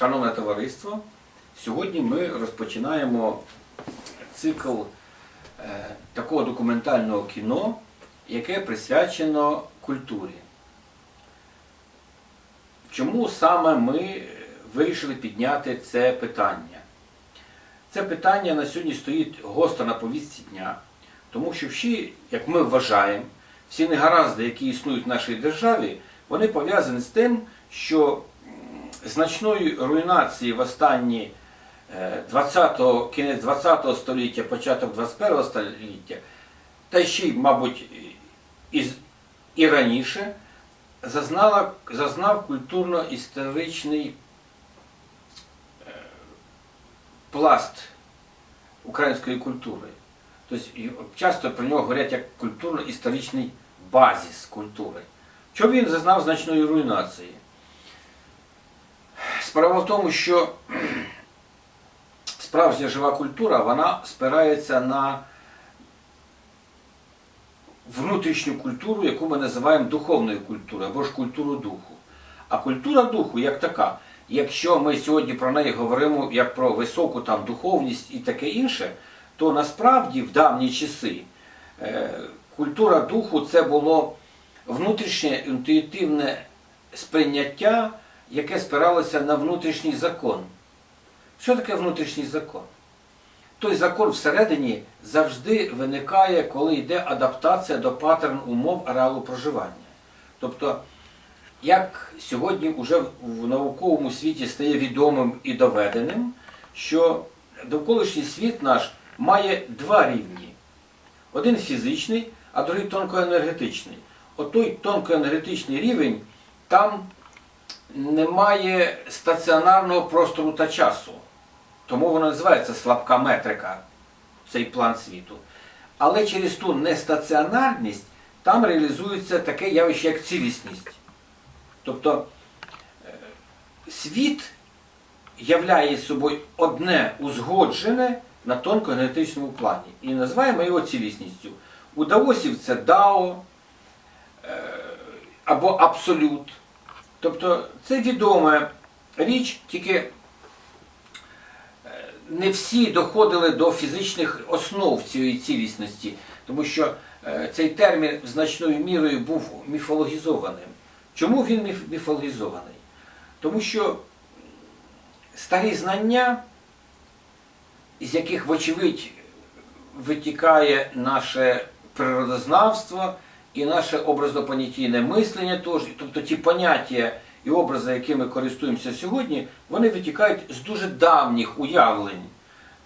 Шановне товариство, сьогодні ми розпочинаємо цикл е, такого документального кіно, яке присвячено культурі. Чому саме ми вирішили підняти це питання? Це питання на сьогодні стоїть гостро на повістці дня, тому що всі, як ми вважаємо, всі негаразди, які існують в нашій державі, вони пов'язані з тим, що значної руйнації в останні е, 20-го, кінець 20-го століття, початок 21-го століття, та ще й, мабуть, і, і раніше, зазнала, зазнав культурно-історичний е, пласт української культури. Тобто часто про нього говорять як культурно-історичний базіс культури. Чому він зазнав значної руйнації? Справа в тому, що справжня жива культура вона спирається на внутрішню культуру, яку ми називаємо духовною культурою або ж культуру духу. А культура духу як така, якщо ми сьогодні про неї говоримо як про високу там духовність і таке інше, то насправді в давні часи е, культура духу це було внутрішнє інтуїтивне сприйняття, яке спиралося на внутрішній закон. Що таке внутрішній закон? Той закон всередині завжди виникає, коли йде адаптація до паттерн умов ареалу проживання. Тобто, як сьогодні вже в науковому світі стає відомим і доведеним, що довколишній світ наш має два рівні. Один фізичний, а другий тонкоенергетичний. От той тонкоенергетичний рівень, там немає стаціонарного простору та часу. Тому воно називається слабка метрика, цей план світу. Але через ту нестаціонарність там реалізується таке явище, як цілісність. Тобто е, світ являє собою одне узгоджене на тонкоенергетичному плані. І називаємо його цілісністю. У даосів це дао е, або абсолют. Тобто це відома річ, тільки е, не всі доходили до фізичних основ цієї цілісності, тому що е, цей термін значною мірою був міфологізованим. Чому він міфологізований? Тому що старі знання, із яких, вочевидь, витікає наше природознавство і наше образно-понятійне мислення, теж, тобто ті поняття і образи, якими користуємося сьогодні, вони витікають з дуже давніх уявлень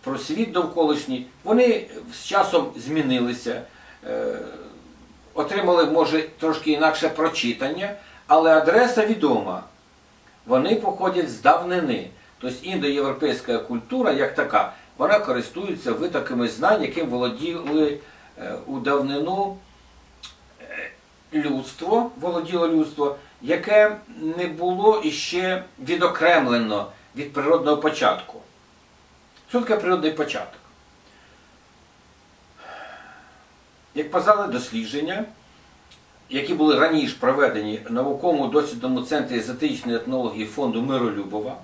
про світ довколишній. Вони з часом змінилися, е, отримали, може, трошки інакше прочитання, але адреса відома. Вони походять з давнини. Тобто індоєвропейська культура, як така, вона користується витоками знань, яким володіли е, у давнину людство, володіло людство, яке не було іще відокремлено від природного початку. Що таке природний початок? Як показали дослідження, які були раніше проведені в науковому дослідному центрі езотеричної етнології фонду Миролюбова,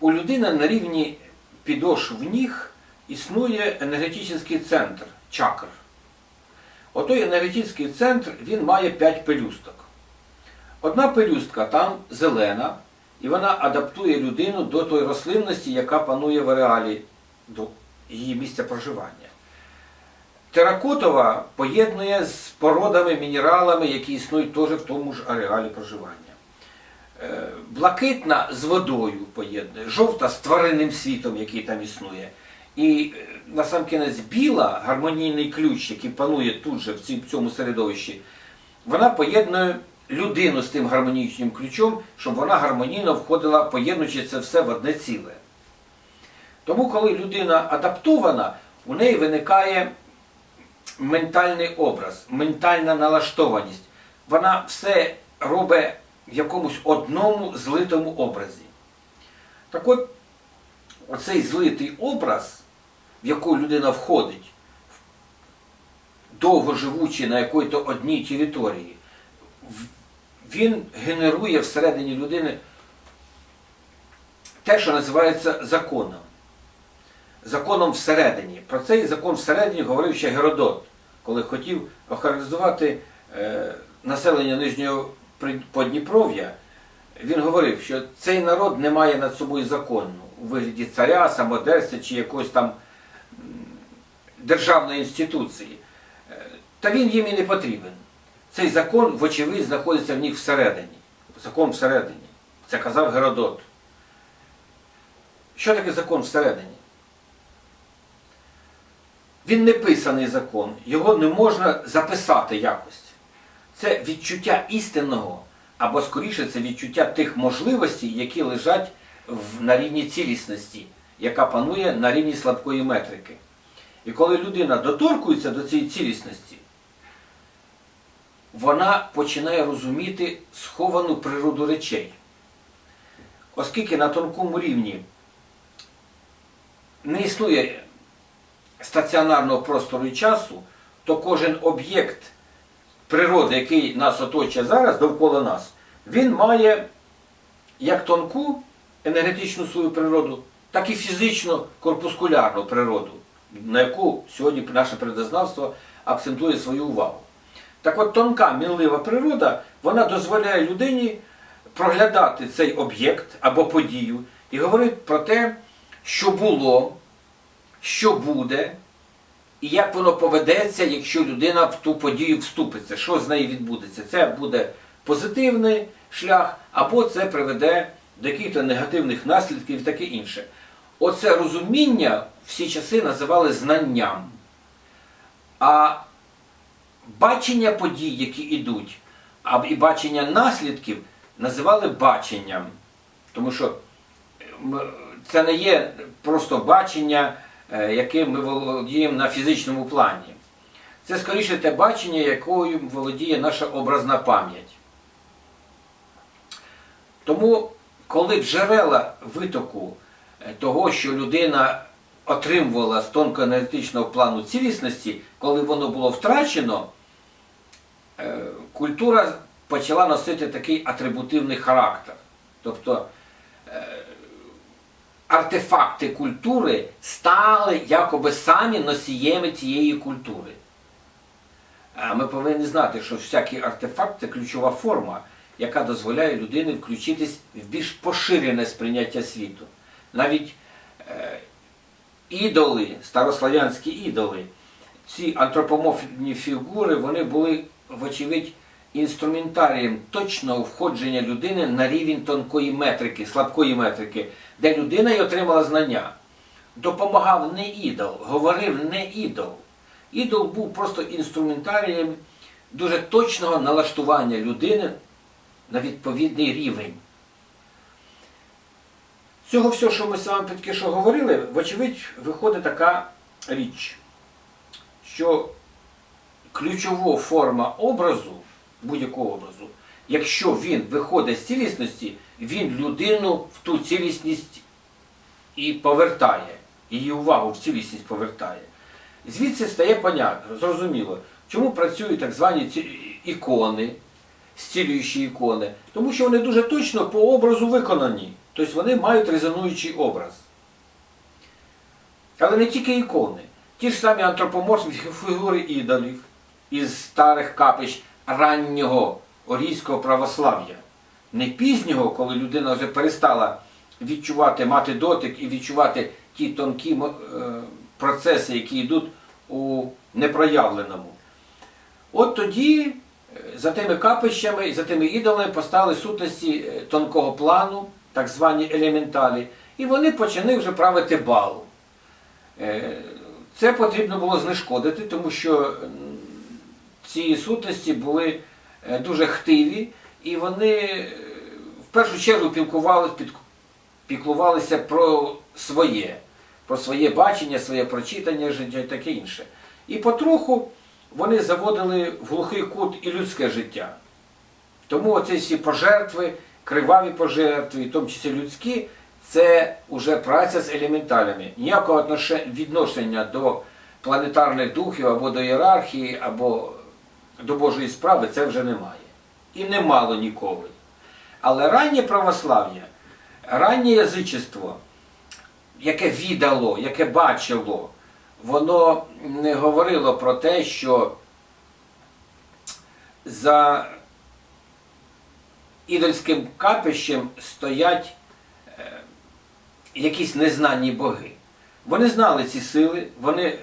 у людини на рівні підошв ніг існує енергетичний центр, чакр. Отой енергетичний центр він має 5 пелюсток. Одна пелюстка там зелена, і вона адаптує людину до тої рослинності, яка панує в ареалі до її місця проживання. Теракотова поєднує з породами, мінералами, які існують теж в тому ж ареалі проживання. Е, Блакитна з водою поєднує, жовта з тваринним світом, який там існує. І е, насамкінець біла, гармонійний ключ, який панує тут же в цьому середовищі, вона поєднує людину з тим гармонічним ключом, щоб вона гармонійно входила, поєднуючи це все в одне ціле. Тому, коли людина адаптована, у неї виникає ментальний образ, ментальна налаштованість. Вона все робить в якомусь одному злитому образі. Так от, оцей злитий образ, в яку людина входить, довго живучи на якій-то одній території, він генерує всередині людини те, що називається законом. Законом всередині. Про цей закон всередині говорив ще Геродот, коли хотів охарактеризувати е, населення Нижнього Подніпров'я. Він говорив, що цей народ не має над собою закону у вигляді царя, самодерця чи якоїсь там державної інституції. Е, Та він їм і не потрібен. Цей закон, вочевидь, знаходиться в них всередині. Закон всередині. Це казав Геродот. Що таке закон всередині? Він не писаний закон, його не можна записати якось. Це відчуття істинного, або скоріше це відчуття тих можливостей, які лежать в, на рівні цілісності, яка панує на рівні слабкої метрики. І коли людина доторкується до цієї цілісності, вона починає розуміти сховану природу речей. Оскільки на тонкому рівні не існує стаціонарного простору і часу, то кожен об'єкт природи, який нас оточує зараз довкола нас, він має як тонку енергетичну свою природу, так і фізично корпускулярну природу, на яку сьогодні наше предознавство акцентує свою увагу. Так от тонка мінлива природа, вона дозволяє людині проглядати цей об'єкт або подію і говорити про те, що було, що буде, і як воно поведеться, якщо людина в ту подію вступиться, що з нею відбудеться. Це буде позитивний шлях, або це приведе до якихось негативних наслідків і таке інше. Оце розуміння всі часи називали знанням. А бачення подій, які йдуть, а і бачення наслідків називали баченням. Тому що це не є просто бачення, е, яким ми володіємо на фізичному плані. Це скоріше те бачення, якою володіє наша образна пам'ять. Тому, коли джерела витоку того, що людина отримувала з тонкоенергетичного плану цілісності, коли воно було втрачено, е, культура почала носити такий атрибутивний характер. Тобто е, артефакти культури стали якоби самі носіями цієї культури. А ми повинні знати, що всякий артефакт це ключова форма, яка дозволяє людині включитись в більш поширене сприйняття світу. Навіть е, ідоли, старослав'янські ідоли, ці антропоморфні фігури, вони були, вочевидь, інструментарієм точного входження людини на рівень тонкої метрики, слабкої метрики, де людина й отримала знання. Допомагав не ідол, говорив не ідол. Ідол був просто інструментарієм дуже точного налаштування людини на відповідний рівень. Цього всього, що ми з вами тільки що говорили, вочевидь, виходить така річ, що ключова форма образу, будь-якого образу, якщо він виходить з цілісності, він людину в ту цілісність і повертає, її увагу в цілісність повертає. Звідси стає понятно, зрозуміло, чому працюють так звані ікони, зцілюючі ікони, тому що вони дуже точно по образу виконані. Тобто вони мають резонуючий образ. Але не тільки ікони. Ті ж самі антропоморфні фігури ідолів із старих капищ раннього орійського православ'я. Не пізнього, коли людина вже перестала відчувати, мати дотик і відчувати ті тонкі е, процеси, які йдуть у непроявленому. От тоді е, за тими капищами і за тими ідолами постали сутності е, тонкого плану, так звані елементалі, і вони почали вже правити бал. Е, Це потрібно було знешкодити, тому що ці сутності були е, дуже хтиві, і вони е, в першу чергу піклувалися, про своє, про своє бачення, своє прочитання життя і таке інше. І потроху вони заводили в глухий кут і людське життя. Тому оці всі пожертви, криваві пожертви, в тому числі людські, це вже праця з елементалями. Ніякого відношення до планетарних духів або до ієрархії, або до Божої справи це вже немає. і не мало ніколи. Але раннє православ'я, раннє язичество, яке відало, яке бачило, воно не говорило про те, що за ідольським капищем стоять е, якісь незнані боги. Вони знали ці сили, вони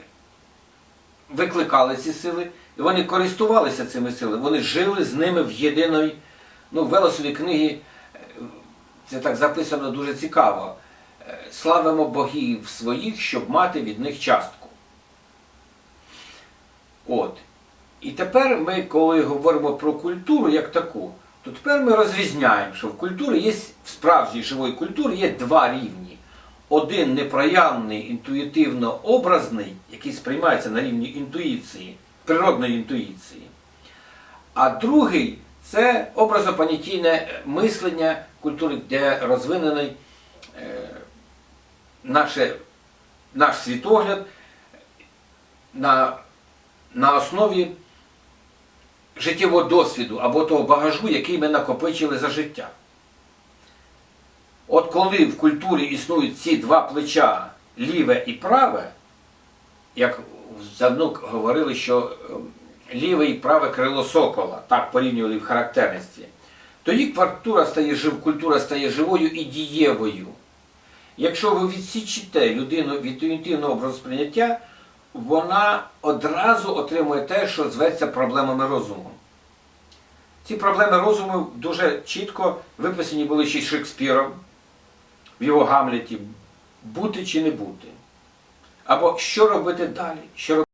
викликали ці сили, і вони користувалися цими силами, вони жили з ними в єдиної, ну, в Велосові книги, е, це так записано дуже цікаво. Е, Славимо богів своїх, щоб мати від них частку. От. І тепер ми, коли говоримо про культуру як таку, то тепер ми розрізняємо, що в культурі є, в справжній живої культурі є два рівні. Один непроявний, інтуїтивно образний, який сприймається на рівні інтуїції, природної інтуїції. А другий це образопонятійне мислення культури, де розвинений е, наше, наш світогляд на, на основі життєвого досвіду або того багажу, який ми накопичили за життя. От коли в культурі існують ці два плеча ліве і праве, як давно говорили, що ем, ліве і праве крило сокола, так порівнювали в характерності, тоді культура стає, жив, культура стає живою і дієвою. Якщо ви відсічите людину від інтуїтивного образосприйняття, вона одразу отримує те, що зветься проблемами розуму. Ці проблеми розуму дуже чітко виписані були ще Шекспіром в його Гамлеті бути чи не бути. Або що робити далі? Що